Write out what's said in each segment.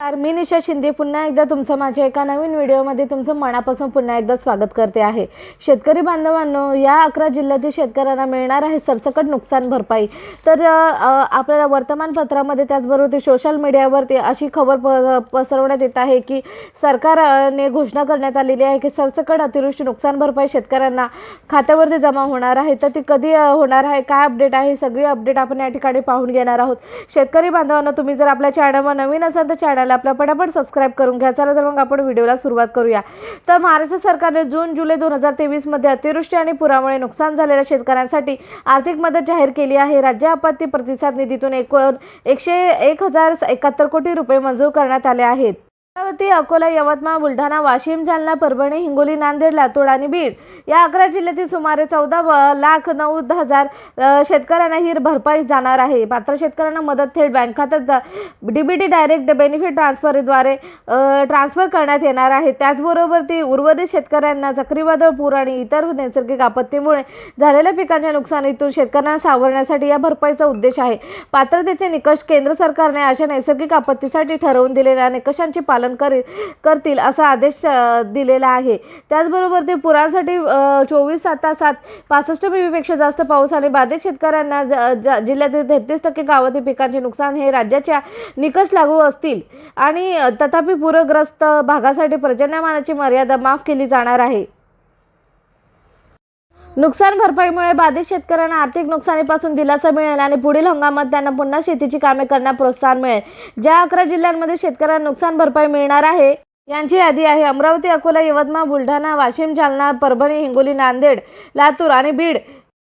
नमस्कार मी निशा शिंदे पुन्हा एकदा तुमचं माझ्या एका नवीन व्हिडिओमध्ये तुमचं मनापासून पुन्हा एकदा स्वागत करते आहे. शेतकरी बांधवांनो या अकरा जिल्ह्यातील शेतकऱ्यांना मिळणार आहे सरसकट नुकसान भरपाई. तर आपल्याला वर्तमानपत्रामध्ये त्याचबरोबर ते सोशल मीडियावरती अशी खबर प पसरवण्यात येत आहे की सरकारने घोषणा करण्यात आलेली आहे की सरसकट अतिवृष्टी नुकसान भरपाई शेतकऱ्यांना खात्यावरती जमा होणार आहे. तर ती कधी होणार आहे? काय अपडेट आहे? सगळी अपडेट आपण या ठिकाणी पाहून घेणार आहोत. शेतकरी बांधवांना तुम्ही जर आपल्या चॅनलवर नवीन असाल तर चॅनल आपला पटापट सबस्क्राईब करून घ्या. चला तर मग आपण व्हिडिओला सुरुवात करूया. तर महाराष्ट्र सरकारने जून जुलै दोन हजार तेवीसमध्ये अतिवृष्टी आणि पुरामुळे नुकसान झालेल्या शेतकऱ्यांसाठी आर्थिक मदत जाहीर केली आहे. राज्य आपत्ती प्रतिसाद निधीतून एकूण एकशे एक हजार एकाहत्तर कोटी रुपये मंजूर करण्यात आले आहेत. अमरावती अकोला यवतमाळ बुलढाणा वाशिम जालना परभणी हिंगोली नांदेड लातूर आणि बीड या अकरा जिल्ह्यातील सुमारे चौदा लाख नऊ हजार शेतकऱ्यांना ही भरपाई जाणार आहे. पात्र शेतकऱ्यांना मदत थेट बँक खात्यात डीबीटी डायरेक्ट बेनिफिट ट्रान्सफरद्वारे ट्रान्सफर करण्यात येणार आहे. त्याचबरोबर ती उर्वरित शेतकऱ्यांना चक्रीवादळ पूर आणि इतर नैसर्गिक आपत्तीमुळे झालेल्या पिकांच्या नुकसानीतून शेतकऱ्यांना सावरण्यासाठी या भरपाईचा उद्देश आहे. पात्रतेचे निकष केंद्र सरकारने अशा नैसर्गिक आपत्तीसाठी ठरवून दिलेल्या निकषांचे पालन करी करतील असा आदेश दिलेला आहे. त्याचबरोबर ते पुरांसाठी चोवीस तासात पासष्ट मिमीपेक्षा जास्त पाऊस आणि बाधित शेतकऱ्यांना ज- ज- जिल्ह्यातील तेहतीस टक्के गावातील पिकांचे नुकसान हे राज्याच्या निकष लागू असतील. आणि तथापि पूरग्रस्त भागासाठी पर्जन्यमानाची मर्यादा माफ केली जाणार आहे. नुकसान भरपाईमुळे बाधित शेतकऱ्यांना आर्थिक नुकसानीपासून दिलासा मिळेल आणि पुढील हंगामात त्यांना पुन्हा शेतीची कामे करण्यास प्रोत्साहन मिळेल. ज्या अकरा जिल्ह्यांमध्ये शेतकऱ्यांना नुकसान भरपाई मिळणार आहे यांची यादी आहे अमरावती अकोला यवतमाळ बुलढाणा वाशिम जालना परभणी हिंगोली नांदेड लातूर आणि बीड.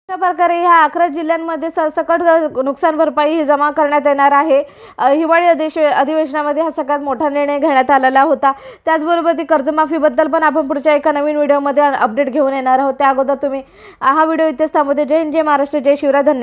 अशा प्रकारे ह्या अकरा जिल्ह्यांमध्ये सरसकट नुकसान भरपाई ही जमा करण्यात येणार आहे. हिवाळी अधिवेश अधिवेशनामध्ये हा सगळ्यात मोठा निर्णय घेण्यात आलेला होता. त्याचबरोबर ती कर्जमाफीबद्दल पण आपण पुढच्या एका नवीन व्हिडिओमध्ये अपडेट घेऊन येणार आहोत. त्या अगोदर तुम्ही हा व्हिडिओ इथेच थांबवते. जय हिंद जय महाराष्ट्र जय शिवराय. धन्यवाद.